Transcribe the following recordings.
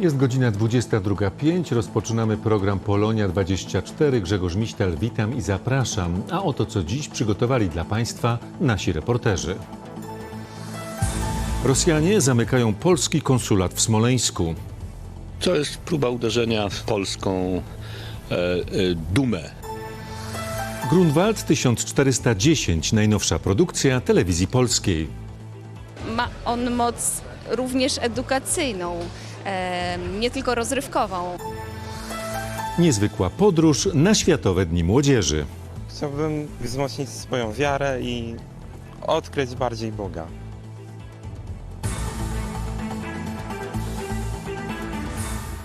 Jest godzina 22.05. Rozpoczynamy program Polonia 24. Grzegorz Miśtal, witam i zapraszam. A oto co dziś przygotowali dla Państwa nasi reporterzy. Rosjanie zamykają polski konsulat w Smoleńsku. To jest próba uderzenia w polską e, e, dumę. Grunwald 1410, najnowsza produkcja telewizji polskiej. ma on moc również edukacyjną, e, nie tylko rozrywkową. Niezwykła podróż na Światowe Dni Młodzieży. Chciałbym wzmocnić swoją wiarę i odkryć bardziej Boga.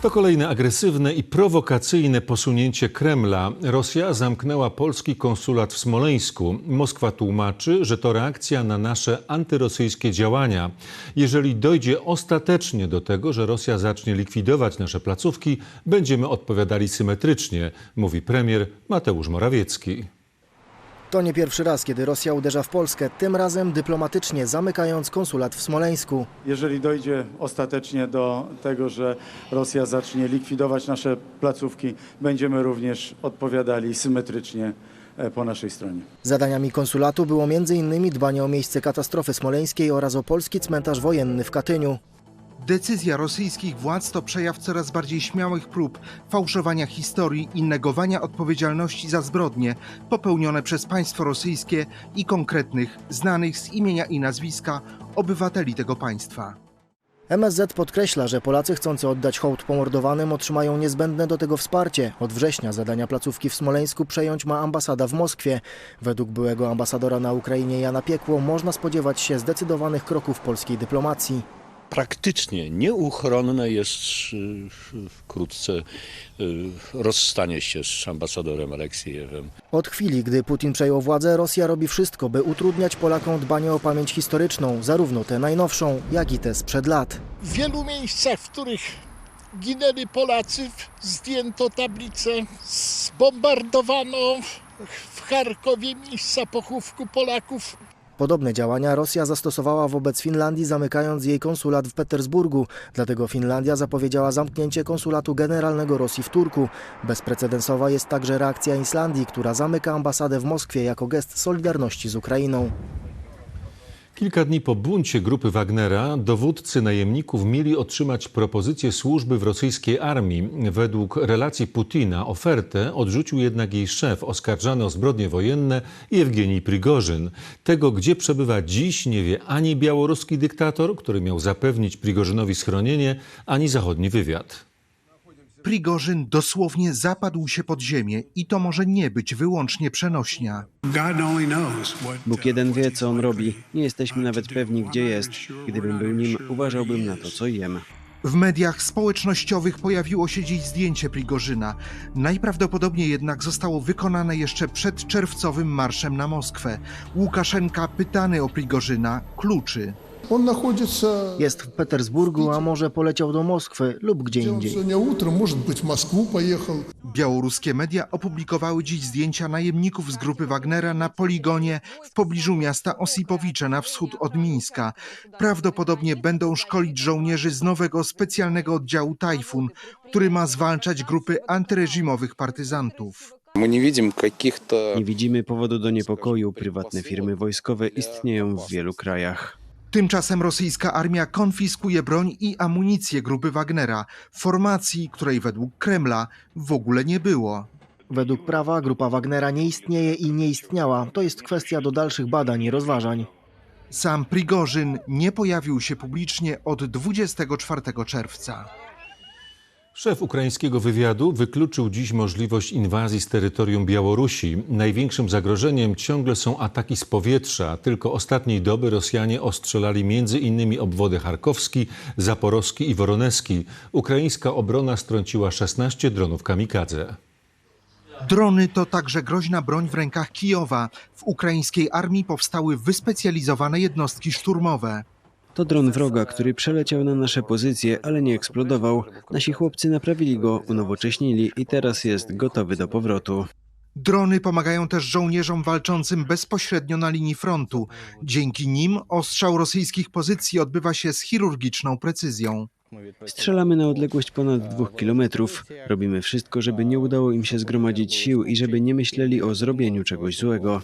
To kolejne agresywne i prowokacyjne posunięcie Kremla. Rosja zamknęła polski konsulat w Smoleńsku. Moskwa tłumaczy, że to reakcja na nasze antyrosyjskie działania. Jeżeli dojdzie ostatecznie do tego, że Rosja zacznie likwidować nasze placówki, będziemy odpowiadali symetrycznie, mówi premier Mateusz Morawiecki. To nie pierwszy raz, kiedy Rosja uderza w Polskę, tym razem dyplomatycznie zamykając konsulat w Smoleńsku. Jeżeli dojdzie ostatecznie do tego, że Rosja zacznie likwidować nasze placówki, będziemy również odpowiadali symetrycznie e, po naszej stronie. Zadaniami konsulatu było m.in. dbanie o miejsce katastrofy smoleńskiej oraz o polski cmentarz wojenny w Katyniu. Decyzja rosyjskich władz to przejaw coraz bardziej śmiałych prób fałszowania historii i negowania odpowiedzialności za zbrodnie popełnione przez państwo rosyjskie i konkretnych, znanych z imienia i nazwiska obywateli tego państwa. MSZ podkreśla, że Polacy chcący oddać hołd pomordowanym otrzymają niezbędne do tego wsparcie. Od września zadania placówki w Smoleńsku przejąć ma ambasada w Moskwie. Według byłego ambasadora na Ukrainie Jana Piekło można spodziewać się zdecydowanych kroków polskiej dyplomacji. Praktycznie nieuchronne jest y, wkrótce y, rozstanie się z ambasadorem Aleksiejewem. Od chwili, gdy Putin przejął władzę, Rosja robi wszystko, by utrudniać Polakom dbanie o pamięć historyczną, zarówno tę najnowszą, jak i tę sprzed lat. W wielu miejscach, w których ginęli Polacy, zdjęto tablice, zbombardowano w Charkowie miejsca pochówku Polaków. Podobne działania Rosja zastosowała wobec Finlandii, zamykając jej konsulat w Petersburgu. Dlatego Finlandia zapowiedziała zamknięcie konsulatu generalnego Rosji w Turku. Bezprecedensowa jest także reakcja Islandii, która zamyka ambasadę w Moskwie jako gest solidarności z Ukrainą. Kilka dni po buncie grupy Wagnera dowódcy najemników mieli otrzymać propozycję służby w rosyjskiej armii. Według relacji Putina ofertę odrzucił jednak jej szef oskarżany o zbrodnie wojenne Jewgenij Prigorzyn. Tego, gdzie przebywa dziś, nie wie ani białoruski dyktator, który miał zapewnić Prigorzynowi schronienie, ani zachodni wywiad. Prigorzyn dosłownie zapadł się pod ziemię i to może nie być wyłącznie przenośnia. Bóg jeden wie, co on robi. Nie jesteśmy nawet pewni, gdzie jest. Gdybym był nim, uważałbym na to, co jem. W mediach społecznościowych pojawiło się dziś zdjęcie Prigorzyna. Najprawdopodobniej jednak zostało wykonane jeszcze przed czerwcowym marszem na Moskwę. Łukaszenka, pytany o Prigorzyna, kluczy. Он находится... Jest w Petersburgu, a może poleciał do Moskwy lub gdzie Где он indziej. сегодня утром, может быть, в Москву поехал. Białoruskie media opublikowały dziś zdjęcia najemników z grupy Wagnera na poligonie w pobliżu miasta Osipowicze na wschód od Mińska. Prawdopodobnie będą szkolić żołnierzy z nowego specjalnego oddziału Tajfun, który ma zwalczać grupy antyreżimowych partyzantów. My nie widzimy каких-то... Nie widzimy powodu do niepokoju. Prywatne firmy wojskowe istnieją w wielu krajach. Tymczasem rosyjska armia konfiskuje broń i amunicję grupy Wagnera, formacji, której według Kremla w ogóle nie było. Według prawa grupa Wagnera nie istnieje i nie istniała. To jest kwestia do dalszych badań i rozważań. Sam Prigorzyn nie pojawił się publicznie od 24 czerwca. Szef ukraińskiego wywiadu wykluczył dziś możliwość inwazji z terytorium Białorusi. Największym zagrożeniem ciągle są ataki z powietrza. Tylko ostatniej doby Rosjanie ostrzelali m.in. obwody charkowski, zaporowski i woroneski. Ukraińska obrona strąciła 16 dronów kamikadze. Drony to także groźna broń w rękach Kijowa. W ukraińskiej armii powstały wyspecjalizowane jednostki szturmowe. To dron wroga, który przeleciał na nasze pozycje, ale nie eksplodował. Nasi chłopcy naprawili go, unowocześnili i teraz jest gotowy do powrotu. Drony pomagają też żołnierzom walczącym bezpośrednio na linii frontu. Dzięki nim ostrzał rosyjskich pozycji odbywa się z chirurgiczną precyzją. Strzelamy na odległość ponad dwóch kilometrów. Robimy wszystko, żeby nie udało im się zgromadzić sił i żeby nie myśleli o zrobieniu czegoś złego.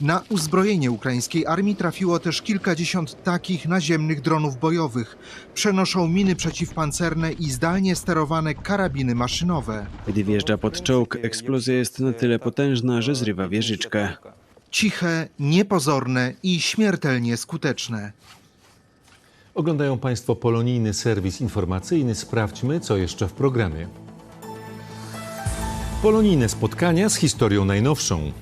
Na uzbrojenie ukraińskiej armii trafiło też kilkadziesiąt takich naziemnych dronów bojowych. Przenoszą miny przeciwpancerne i zdalnie sterowane karabiny maszynowe. Gdy wjeżdża pod czołg, eksplozja jest na tyle potężna, że zrywa wieżyczkę. Ciche, niepozorne i śmiertelnie skuteczne. Oglądają Państwo polonijny serwis informacyjny. Sprawdźmy, co jeszcze w programie. Polonijne spotkania z historią najnowszą.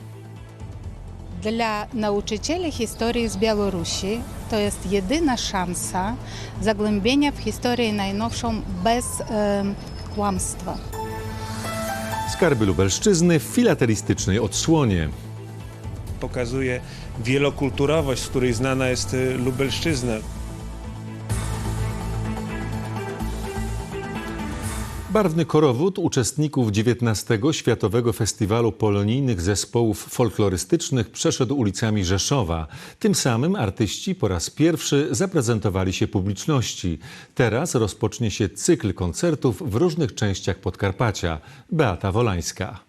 Dla nauczycieli historii z Białorusi to jest jedyna szansa zagłębienia w historię najnowszą bez em, kłamstwa. Skarby Lubelszczyzny w filatelistycznej odsłonie. Pokazuje wielokulturowość, z której znana jest y, Lubelszczyzna. Barwny korowód uczestników XIX Światowego Festiwalu Polonijnych Zespołów Folklorystycznych przeszedł ulicami Rzeszowa. Tym samym artyści po raz pierwszy zaprezentowali się publiczności. Teraz rozpocznie się cykl koncertów w różnych częściach Podkarpacia. Beata Wolańska.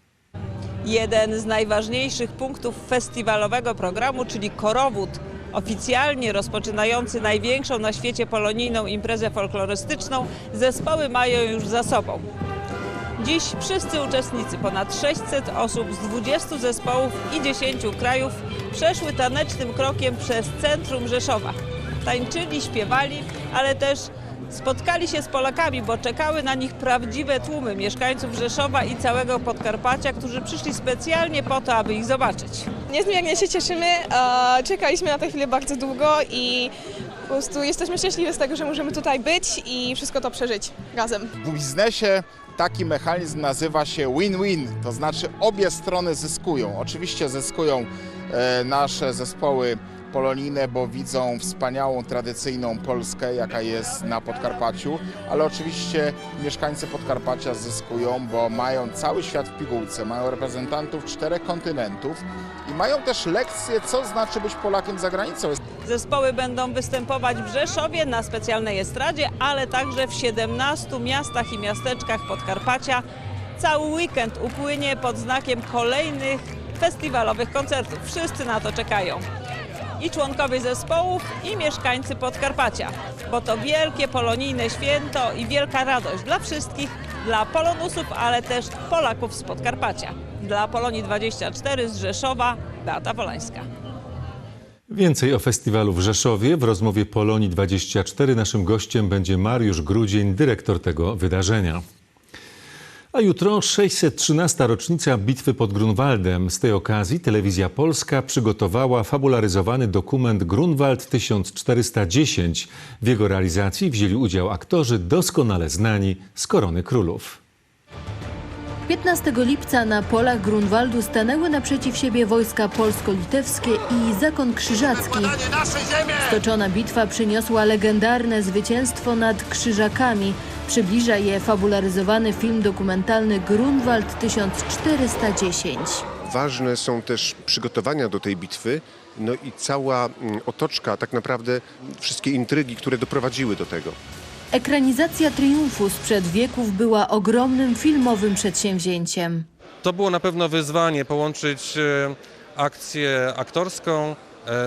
jeden z najważniejszych punktów festiwalowego programu, czyli Korowód, oficjalnie rozpoczynający największą na świecie polonijną imprezę folklorystyczną, zespoły mają już za sobą. Dziś wszyscy uczestnicy, ponad 600 osób z 20 zespołów i 10 krajów, przeszły tanecznym krokiem przez centrum Rzeszowa. Tańczyli, śpiewali, ale też spotkali się z Polakami, bo czekały na nich prawdziwe tłumy mieszkańców Rzeszowa i całego Podkarpacia, którzy przyszli specjalnie po to, aby ich zobaczyć. Niezmiernie się cieszymy. e, Czekaliśmy na tę chwilę bardzo długo i po prostu jesteśmy szczęśliwi z tego, że możemy tutaj być i wszystko to przeżyć razem. W biznesie taki mechanizm nazywa się win-win, to znaczy obie strony zyskują. Oczywiście zyskują e, nasze zespoły polonijne, bo widzą wspaniałą, tradycyjną Polskę, jaka jest na Podkarpaciu, ale oczywiście mieszkańcy Podkarpacia zyskują, bo mają cały świat w pigułce, mają reprezentantów czterech kontynentów i mają też lekcje, co znaczy być Polakiem za granicą. Zespoły będą występować w Rzeszowie na specjalnej estradzie, ale także w 17 miastach i miasteczkach Podkarpacia. Cały weekend upłynie pod znakiem kolejnych festiwalowych koncertów. Wszyscy na to czekają. I członkowie zespołów, i mieszkańcy Podkarpacia. Bo to wielkie polonijne święto i wielka radość dla wszystkich, dla polonusów, ale też Polaków z Podkarpacia. Dla Polonii 24 z Rzeszowa, Beata Polańska. Więcej o festiwalu w Rzeszowie w rozmowie Polonii 24 naszym gościem będzie Mariusz Grudzień, dyrektor tego wydarzenia. A jutro 613. rocznica bitwy pod Grunwaldem. Z tej okazji Telewizja Polska przygotowała fabularyzowany dokument Grunwald 1410. W jego realizacji wzięli udział aktorzy doskonale znani z Korony Królów. 15 lipca na polach Grunwaldu stanęły naprzeciw siebie wojska polsko-litewskie i zakon krzyżacki. Stoczona bitwa przyniosła legendarne zwycięstwo nad Krzyżakami. Przybliża je fabularyzowany film dokumentalny Grunwald 1410. Ważne są też przygotowania do tej bitwy, no i cała mm, otoczka, tak naprawdę wszystkie intrygi, które doprowadziły do tego. Ekranizacja triumfu sprzed wieków była ogromnym filmowym przedsięwzięciem. To było na pewno wyzwanie połączyć e, akcję aktorską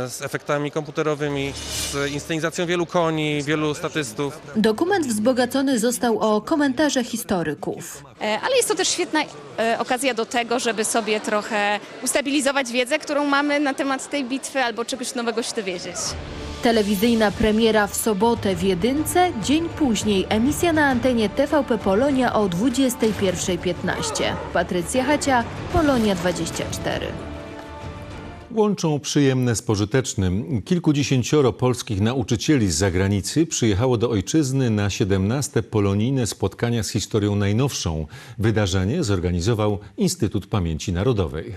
z efektami komputerowymi, z inscenizacją wielu koni, wielu statystów. Dokument wzbogacony został o komentarze historyków. E, Ale jest to też świetna e, okazja do tego, żeby sobie trochę ustabilizować wiedzę, którą mamy na temat tej bitwy albo czegoś nowego się dowiedzieć. Telewizyjna premiera w sobotę w Jedynce, dzień później emisja na antenie TVP Polonia o 21.15. Patrycja Hacia, Polonia 24. Łączą przyjemne z pożytecznym. Kilkudziesięcioro polskich nauczycieli z zagranicy przyjechało do ojczyzny na 17. polonijne spotkania z historią najnowszą. Wydarzenie zorganizował Instytut Pamięci Narodowej.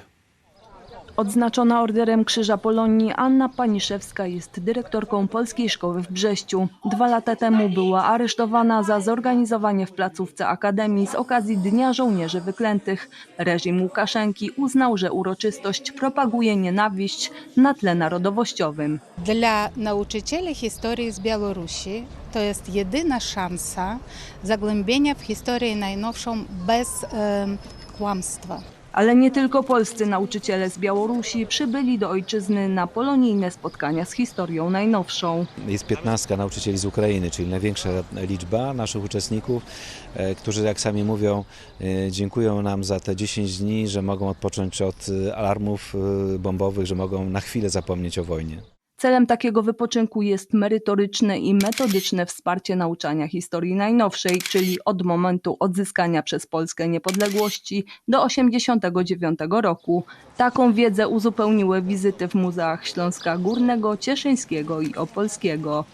Odznaczona orderem Krzyża Polonii Anna Paniszewska jest dyrektorką Polskiej Szkoły w Brześciu. Dwa lata temu była aresztowana za zorganizowanie w placówce Akademii z okazji Dnia Żołnierzy Wyklętych. Reżim Łukaszenki uznał, że uroczystość propaguje nienawiść na tle narodowościowym. Dla nauczycieli historii z Białorusi to jest jedyna szansa zagłębienia w historię najnowszą bez em, kłamstwa. Ale nie tylko polscy nauczyciele z Białorusi przybyli do ojczyzny na polonijne spotkania z historią najnowszą. Jest 15 nauczycieli z Ukrainy, czyli największa liczba naszych uczestników, e, którzy jak sami mówią, e, dziękują nam za te 10 dni, że mogą odpocząć od e, alarmów bombowych, że mogą na chwilę zapomnieć o wojnie. Celem takiego wypoczynku jest merytoryczne i metodyczne wsparcie nauczania historii najnowszej, czyli od momentu odzyskania przez Polskę niepodległości do 1989 roku. Taką wiedzę uzupełniły wizyty w muzeach Śląska Górnego, Cieszyńskiego i Opolskiego.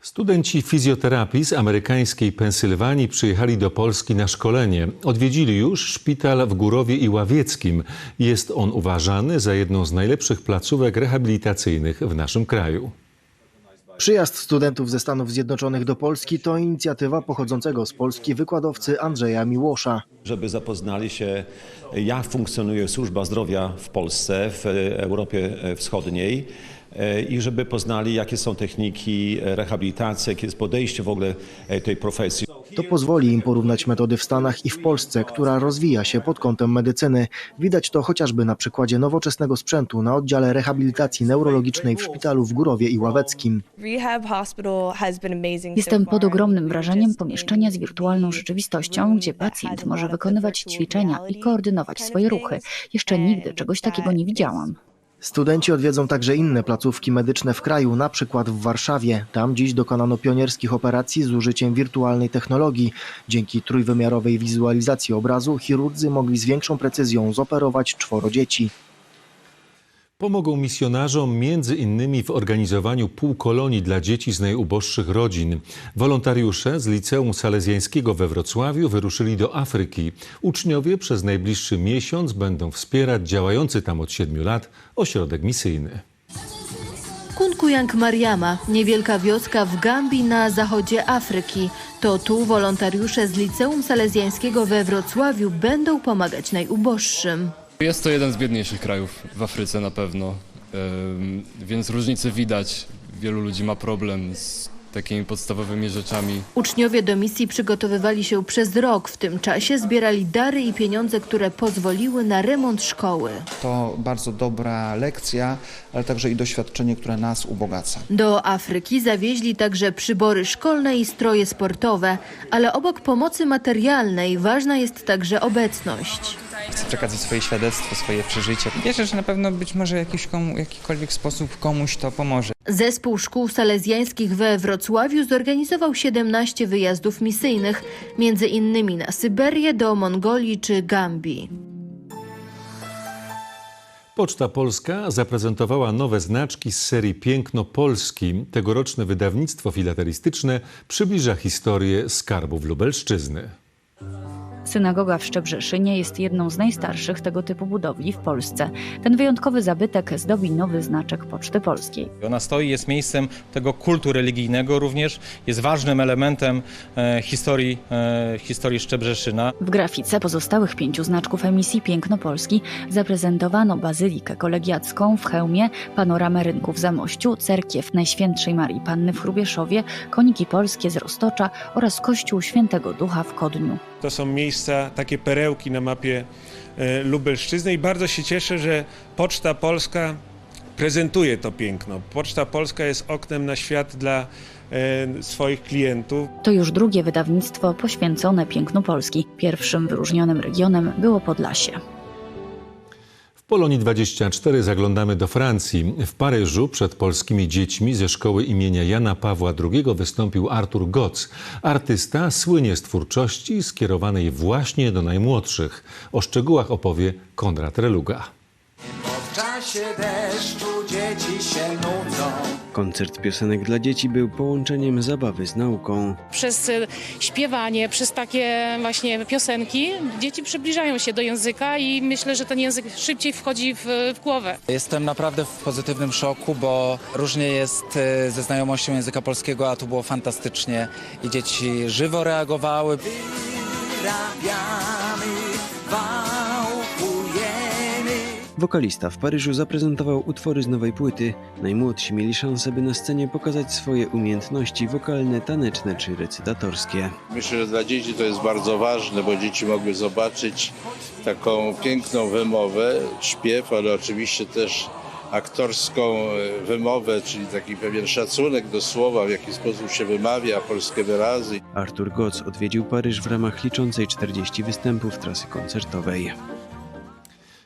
Studenci fizjoterapii z amerykańskiej Pensylwanii przyjechali do Polski na szkolenie. Odwiedzili już szpital w Górowie i Ławieckim. Jest on uważany za jedną z najlepszych placówek rehabilitacyjnych w naszym kraju. Przyjazd studentów ze Stanów Zjednoczonych do Polski to inicjatywa pochodzącego z Polski wykładowcy Andrzeja Miłosza. żeby zapoznali się, jak funkcjonuje służba zdrowia w Polsce, w Europie Wschodniej i żeby poznali, jakie są techniki rehabilitacji, jakie jest podejście w ogóle e, tej profesji. To pozwoli im porównać metody w Stanach i w Polsce, która rozwija się pod kątem medycyny. Widać to chociażby na przykładzie nowoczesnego sprzętu na oddziale rehabilitacji neurologicznej w szpitalu w Górowie i Ławeckim. Jestem pod ogromnym wrażeniem pomieszczenia z wirtualną rzeczywistością, gdzie pacjent może wykonywać ćwiczenia i koordynować swoje ruchy. Jeszcze nigdy czegoś takiego nie widziałam. Studenci odwiedzą także inne placówki medyczne w kraju, na przykład w Warszawie. Tam dziś dokonano pionierskich operacji z użyciem wirtualnej technologii. Dzięki trójwymiarowej wizualizacji obrazu chirurdzy mogli z większą precyzją zoperować czworo dzieci. Pomogą misjonarzom między innymi w organizowaniu półkolonii dla dzieci z najuboższych rodzin. Wolontariusze z Liceum Salezjańskiego we Wrocławiu wyruszyli do Afryki. Uczniowie przez najbliższy miesiąc będą wspierać działający tam od siedmiu lat ośrodek misyjny. Kunkuyang Mariama, niewielka wioska w Gambii na zachodzie Afryki. To tu wolontariusze z Liceum Salezjańskiego we Wrocławiu będą pomagać najuboższym. Jest to jeden z biedniejszych krajów w Afryce na pewno, więc różnice widać. Wielu ludzi ma problem z takimi podstawowymi rzeczami. Uczniowie do misji przygotowywali się przez rok. W tym czasie zbierali dary i pieniądze, które pozwoliły na remont szkoły. To bardzo dobra lekcja, ale także i doświadczenie, które nas ubogaca. Do Afryki zawieźli także przybory szkolne i stroje sportowe, ale obok pomocy materialnej ważna jest także obecność. Chcę przekazać swoje świadectwo, swoje przeżycie. Wierzę, że na pewno być może jakiś komu, jakikolwiek sposób komuś to pomoże. Zespół szkół salezjańskich we Wrocławiu zorganizował 17 wyjazdów misyjnych, między innymi na Syberię, do Mongolii czy Gambii. Poczta Polska zaprezentowała nowe znaczki z serii Piękno Polski. Tegoroczne wydawnictwo filatelistyczne przybliża historię skarbów Lubelszczyzny. Synagoga w Szczebrzeszynie jest jedną z najstarszych tego typu budowli w Polsce. Ten wyjątkowy zabytek zdobi nowy znaczek Poczty Polskiej. Ona stoi, jest miejscem tego kultu religijnego, również jest ważnym elementem e, historii, e, historii Szczebrzeszyna. W grafice pozostałych pięciu znaczków emisji Piękno Polski zaprezentowano bazylikę kolegiacką w Chełmie, panoramę rynku w Zamościu, cerkiew Najświętszej Marii Panny w Chrubieszowie, koniki polskie z Roztocza oraz kościół Świętego Ducha w Kodniu. To są miejsca, takie perełki na mapie e, Lubelszczyzny i bardzo się cieszę, że Poczta Polska prezentuje to piękno. Poczta Polska jest oknem na świat dla e, swoich klientów. To już drugie wydawnictwo poświęcone pięknu Polski. Pierwszym wyróżnionym regionem było Podlasie. Polonii 24 zaglądamy do Francji. W Paryżu przed polskimi dziećmi ze szkoły imienia Jana Pawła II wystąpił Artur Goc. Artysta słynie z twórczości skierowanej właśnie do najmłodszych. O szczegółach opowie Konrad Reluga. Koncert piosenek dla dzieci był połączeniem zabawy z nauką. Przez y, śpiewanie, przez takie właśnie piosenki dzieci przybliżają się do języka i myślę, że ten język szybciej wchodzi w, w głowę. Jestem naprawdę w pozytywnym szoku, bo różnie jest e, ze znajomością języka polskiego, a tu było fantastycznie i dzieci żywo reagowały. Wokalista w Paryżu zaprezentował utwory z nowej płyty. Najmłodsi mieli szansę, by na scenie pokazać swoje umiejętności wokalne, taneczne czy recytatorskie. Myślę, że dla dzieci to jest bardzo ważne, bo dzieci mogły zobaczyć taką piękną wymowę, śpiew, ale oczywiście też aktorską e, wymowę, czyli taki pewien szacunek do słowa, w jaki sposób się wymawia polskie wyrazy. Artur Goc odwiedził Paryż w ramach liczącej 40 występów trasy koncertowej.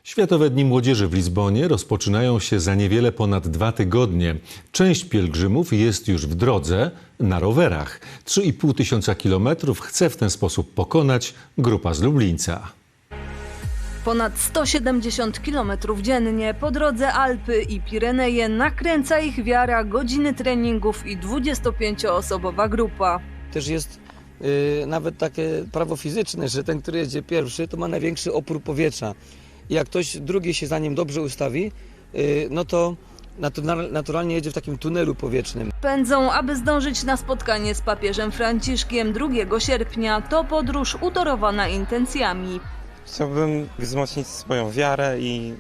Światowe Dni Młodzieży w Lizbonie rozpoczynają się za niewiele ponad dwa tygodnie. Część pielgrzymów jest już w drodze na rowerach. 3,5 tysiąca kilometrów chce w ten sposób pokonać grupa z Lublińca. Ponad 170 km dziennie po drodze Alpy i Pireneje nakręca ich wiara, godziny treningów i 25-osobowa grupa. Też jest y, nawet takie prawo fizyczne, że ten, który jedzie pierwszy, to ma największy opór powietrza. Jak ktoś drugi się za nim dobrze ustawi, y, no to natu- naturalnie jedzie w takim tunelu powietrznym. Pędzą, aby zdążyć na spotkanie z papieżem Franciszkiem 2 sierpnia. To podróż utorowana intencjami. Chciałbym wzmocnić swoją wiarę i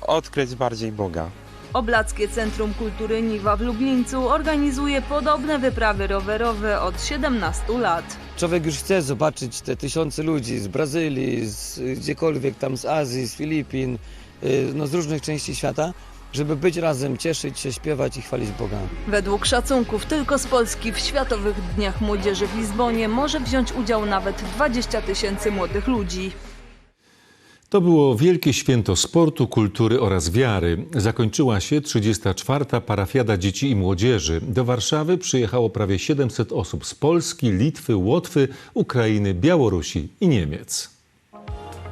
odkryć bardziej Boga. Oblackie Centrum Kultury Niwa w Lublińcu organizuje podobne wyprawy rowerowe od 17 lat. Człowiek już chce zobaczyć te tysiące ludzi z Brazylii, z gdziekolwiek tam z Azji, z Filipin, y, no z różnych części świata, żeby być razem, cieszyć się, śpiewać i chwalić Boga. Według szacunków tylko z Polski w Światowych Dniach Młodzieży w Lizbonie może wziąć udział nawet 20 tysięcy młodych ludzi. To było wielkie święto sportu, kultury oraz wiary. Zakończyła się 34. parafiada dzieci i młodzieży. Do Warszawy przyjechało prawie 700 osób z Polski, Litwy, Łotwy, Ukrainy, Białorusi i Niemiec.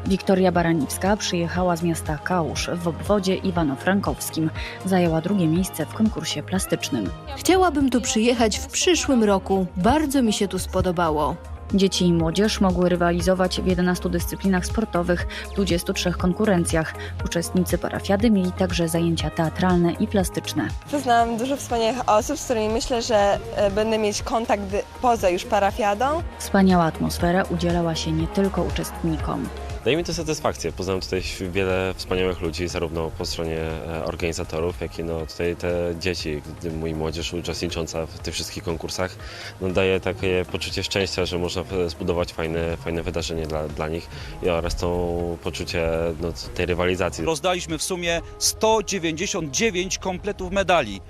Wiktoria Baraniwska przyjechała z miasta Kałusz w obwodzie Iwano-Frankowskim. Zajęła drugie miejsce w konkursie plastycznym. Chciałabym tu przyjechać w przyszłym roku. Bardzo mi się tu spodobało. Dzieci i młodzież mogły rywalizować w 11 dyscyplinach sportowych, w 23 konkurencjach. Uczestnicy parafiady mieli także zajęcia teatralne i plastyczne. Poznałam dużo wspaniałych osób, z którymi myślę, że e, będę mieć kontakt poza już parafiadą. Wspaniała atmosfera udzielała się nie tylko uczestnikom. Daje mi to satysfakcję. Poznałem tutaj wiele wspaniałych ludzi, zarówno po stronie e, organizatorów, jak i no tutaj te dzieci, mój młodzież uczestnicząca w tych wszystkich konkursach, no daje takie poczucie szczęścia, że można zbudować fajne, fajne wydarzenie dla, dla nich i oraz to poczucie no, tej rywalizacji. Rozdaliśmy w sumie 199 kompletów medali.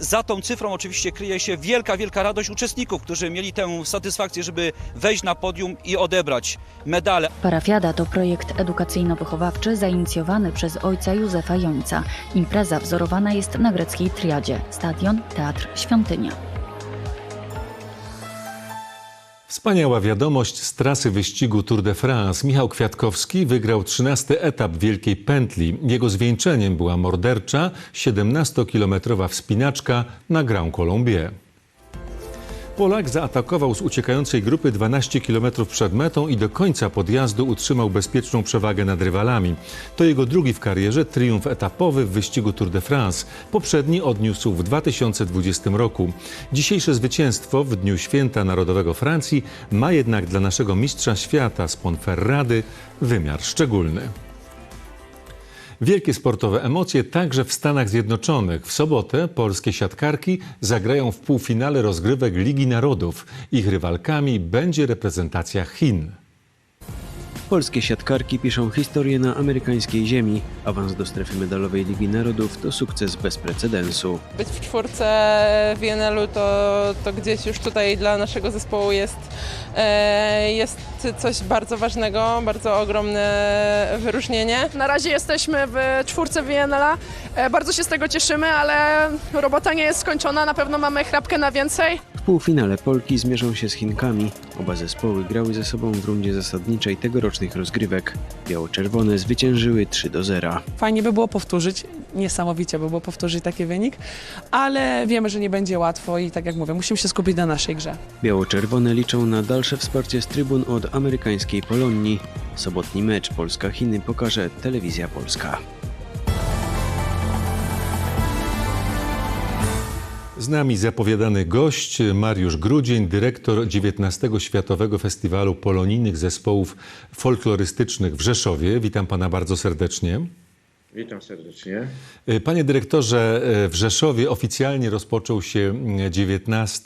Za tą cyfrą oczywiście kryje się wielka, wielka radość uczestników, którzy mieli tę satysfakcję, żeby wejść na podium i odebrać medale. Parafiada to projekt edukacyjno-wychowawczy zainicjowany przez ojca Józefa Jońca. Impreza wzorowana jest na greckiej triadzie stadion, teatr, świątynia. Wspaniała wiadomość z trasy wyścigu Tour de France. Michał Kwiatkowski wygrał 13 etap Wielkiej Pętli. Jego zwieńczeniem była mordercza 17-kilometrowa wspinaczka na Grand Colombier. Polak zaatakował z uciekającej grupy 12 km przed metą i do końca podjazdu utrzymał bezpieczną przewagę nad rywalami. To jego drugi w karierze triumf etapowy w wyścigu Tour de France. Poprzedni odniósł w 2020 roku. Dzisiejsze zwycięstwo w Dniu Święta Narodowego Francji ma jednak dla naszego mistrza świata z Ponferrady wymiar szczególny. Wielkie sportowe emocje także w Stanach Zjednoczonych. W sobotę polskie siatkarki zagrają w półfinale rozgrywek Ligi Narodów. Ich rywalkami będzie reprezentacja Chin. Polskie siatkarki piszą historię na amerykańskiej ziemi. Awans do strefy medalowej Ligi Narodów to sukces bez precedensu. Być w czwórce w INL-u to, to gdzieś już tutaj dla naszego zespołu jest, e, jest coś bardzo ważnego, bardzo ogromne wyróżnienie. Na razie jesteśmy w czwórce WNL-a. E, Bardzo się z tego cieszymy, ale robota nie jest skończona. Na pewno mamy chrapkę na więcej. W półfinale Polki zmierzą się z Chinkami. Oba zespoły grały ze sobą w rundzie zasadniczej tegorocznych rozgrywek. Biało-czerwone zwyciężyły 3 do 0. Fajnie by było powtórzyć niesamowicie by było powtórzyć taki wynik, ale wiemy, że nie będzie łatwo i tak jak mówię, musimy się skupić na naszej grze. Biało-czerwone liczą na dalsze wsparcie z trybun od amerykańskiej Polonii. Sobotni mecz Polska-Chiny pokaże Telewizja Polska. Z nami zapowiadany gość Mariusz Grudzień, dyrektor XIX Światowego Festiwalu Polonijnych Zespołów Folklorystycznych w Rzeszowie. Witam pana bardzo serdecznie. Witam serdecznie. Panie dyrektorze, w Rzeszowie oficjalnie rozpoczął się XIX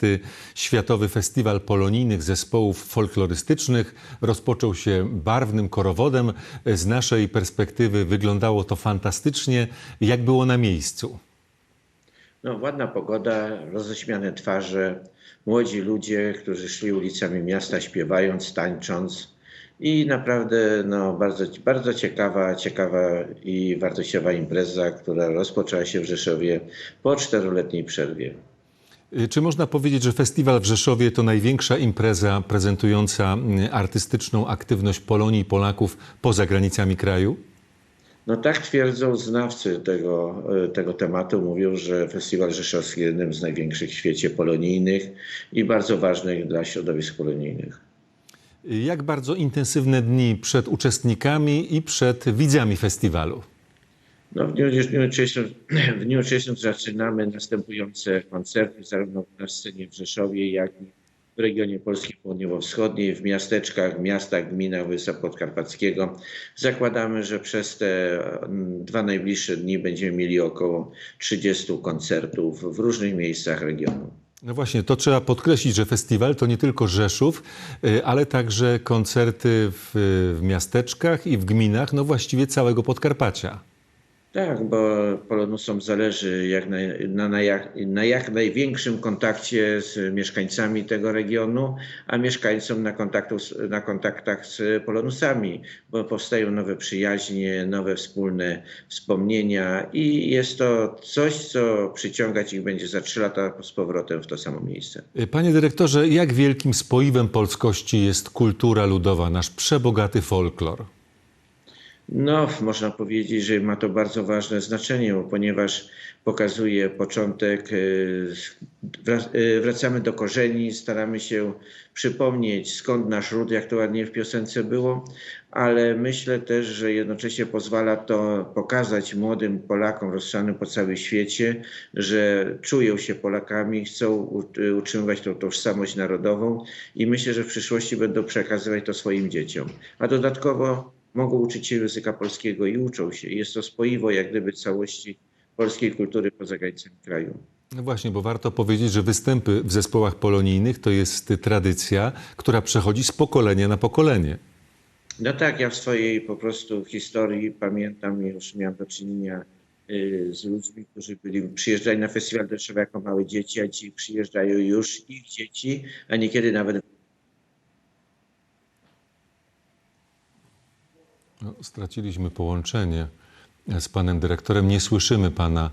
Światowy Festiwal Polonijnych Zespołów Folklorystycznych. Rozpoczął się barwnym korowodem. Z naszej perspektywy wyglądało to fantastycznie. Jak było na miejscu? No, ładna pogoda, roześmiane twarze, młodzi ludzie, którzy szli ulicami miasta śpiewając, tańcząc. I naprawdę no, bardzo, bardzo ciekawa, ciekawa i wartościowa impreza, która rozpoczęła się w Rzeszowie po czteroletniej przerwie. Czy można powiedzieć, że festiwal w Rzeszowie to największa impreza prezentująca artystyczną aktywność Polonii i Polaków poza granicami kraju? No tak twierdzą znawcy tego, tego tematu. Mówią, że festiwal rzeszowski jest jednym z największych w świecie polonijnych i bardzo ważnych dla środowisk polonijnych. Jak bardzo intensywne dni przed uczestnikami i przed widzami festiwalu? No, w, dniu, w, dniu dzisiejszym, w dniu dzisiejszym zaczynamy następujące koncerty zarówno na scenie w Rzeszowie, jak i w regionie Polski Południowo-Wschodniej, w miasteczkach, miastach, gminach województwa podkarpackiego. Zakładamy, że przez te dwa najbliższe dni będziemy mieli około 30 koncertów w różnych miejscach regionu. No właśnie, to trzeba podkreślić, że festiwal to nie tylko Rzeszów, ale także koncerty w, w miasteczkach i w gminach, no właściwie całego Podkarpacia. Tak, bo Polonusom zależy jak na, na, na, jak, na jak największym kontakcie z mieszkańcami tego regionu, a mieszkańcom na, kontaktu, na kontaktach z Polonusami, bo powstają nowe przyjaźnie, nowe wspólne wspomnienia i jest to coś, co przyciągać ich będzie za trzy lata z powrotem w to samo miejsce. Panie dyrektorze, jak wielkim spoiwem polskości jest kultura ludowa, nasz przebogaty folklor? No, można powiedzieć, że ma to bardzo ważne znaczenie, ponieważ pokazuje początek, wracamy do korzeni, staramy się przypomnieć skąd nasz ród, jak to ładnie w piosence było, ale myślę też, że jednocześnie pozwala to pokazać młodym Polakom rozsianym po całym świecie, że czują się Polakami, chcą utrzymywać tą tożsamość narodową i myślę, że w przyszłości będą przekazywać to swoim dzieciom. A dodatkowo mogą uczyć się języka polskiego i uczą się. Jest to spoiwo jak gdyby całości polskiej kultury poza granicami kraju. No właśnie, bo warto powiedzieć, że występy w zespołach polonijnych to jest tradycja, która przechodzi z pokolenia na pokolenie. No tak, ja w swojej po prostu historii pamiętam, już miałem do czynienia z ludźmi, którzy byli, przyjeżdżali na festiwal do Rzeszowa jako małe dzieci, a ci przyjeżdżają już ich dzieci, a niekiedy nawet No, straciliśmy połączenie z panem dyrektorem. Nie słyszymy pana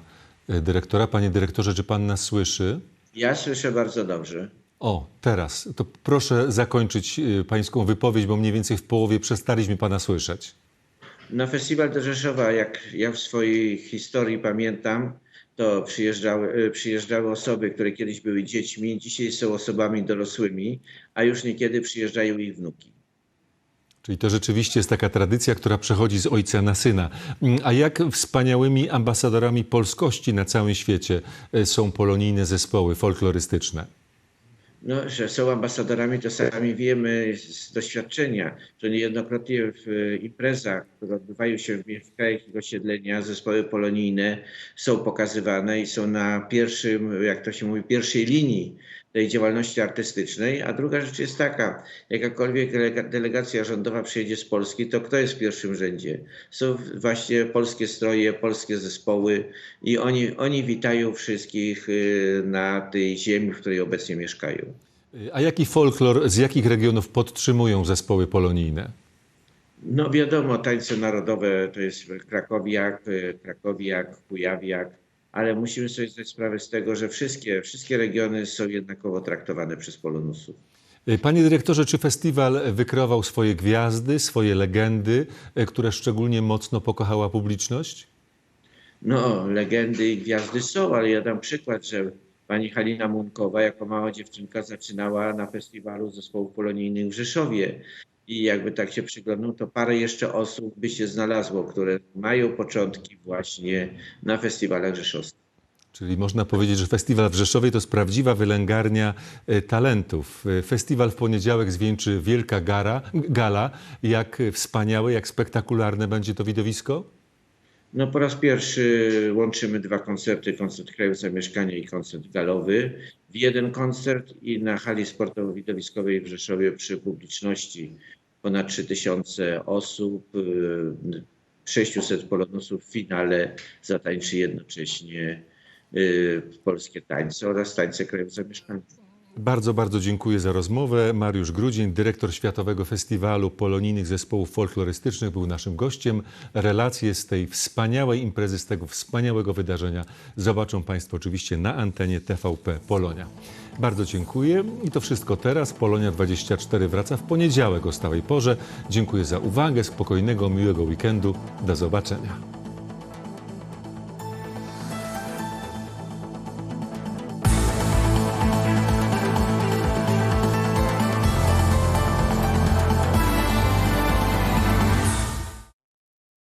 dyrektora. Panie dyrektorze, czy pan nas słyszy? Ja słyszę bardzo dobrze. O, teraz. To proszę zakończyć pańską wypowiedź, bo mniej więcej w połowie przestaliśmy pana słyszeć. Na festiwal do Rzeszowa, jak ja w swojej historii pamiętam, to przyjeżdżały, przyjeżdżały osoby, które kiedyś były dziećmi, dzisiaj są osobami dorosłymi, a już niekiedy przyjeżdżają ich wnuki. Czyli to rzeczywiście jest taka tradycja, która przechodzi z ojca na syna. A jak wspaniałymi ambasadorami polskości na całym świecie są polonijne zespoły folklorystyczne? No, że są ambasadorami, to sami wiemy z doświadczenia, że niejednokrotnie w imprezach, które odbywają się w, w krajach ich osiedlenia, zespoły polonijne są pokazywane i są na pierwszym, jak to się mówi, pierwszej linii tej działalności artystycznej. A druga rzecz jest taka, jakakolwiek delegacja rządowa przyjedzie z Polski, to kto jest w pierwszym rzędzie? Są właśnie polskie stroje, polskie zespoły i oni, oni witają wszystkich na tej ziemi, w której obecnie mieszkają. A jaki folklor z jakich regionów podtrzymują zespoły polonijne? No wiadomo, tańce narodowe to jest krakowiak, krakowiak, kujawiak, ale musimy sobie zdać sprawę z tego, że wszystkie, wszystkie regiony są jednakowo traktowane przez Polonusów. Panie dyrektorze, czy festiwal wykreował swoje gwiazdy, swoje legendy, które szczególnie mocno pokochała publiczność? no, legendy i gwiazdy są, ale ja dam przykład, że pani Halina Munkowa jako mała dziewczynka zaczynała na festiwalu zespołów polonijnych w Rzeszowie. I jakby tak się przyglądnął, to parę jeszcze osób by się znalazło, które mają początki właśnie na festiwalach rzeszowskich. Czyli można powiedzieć, że festiwal w Rzeszowie to jest prawdziwa wylęgarnia e, talentów. E, Festiwal w poniedziałek zwieńczy wielka gara, gala. Jak wspaniałe, jak spektakularne będzie to widowisko? No po raz pierwszy łączymy dwa koncerty, koncert Krajowa Mieszkania i koncert galowy w jeden koncert i na hali sportowo-widowiskowej w Rzeszowie przy publiczności ponad 3000 osób, y, 600 polonusów w finale zatańczy jednocześnie y, polskie tańce oraz tańce Krajowa Mieszkania. Bardzo, bardzo dziękuję za rozmowę. Mariusz Grudzień, dyrektor Światowego Festiwalu Polonijnych Zespołów Folklorystycznych, był naszym gościem. Relacje z tej wspaniałej imprezy, z tego wspaniałego wydarzenia zobaczą Państwo oczywiście na antenie TVP Polonia. Bardzo dziękuję i to wszystko teraz. Polonia 24 wraca w poniedziałek o stałej porze. Dziękuję za uwagę, spokojnego, miłego weekendu. Do zobaczenia.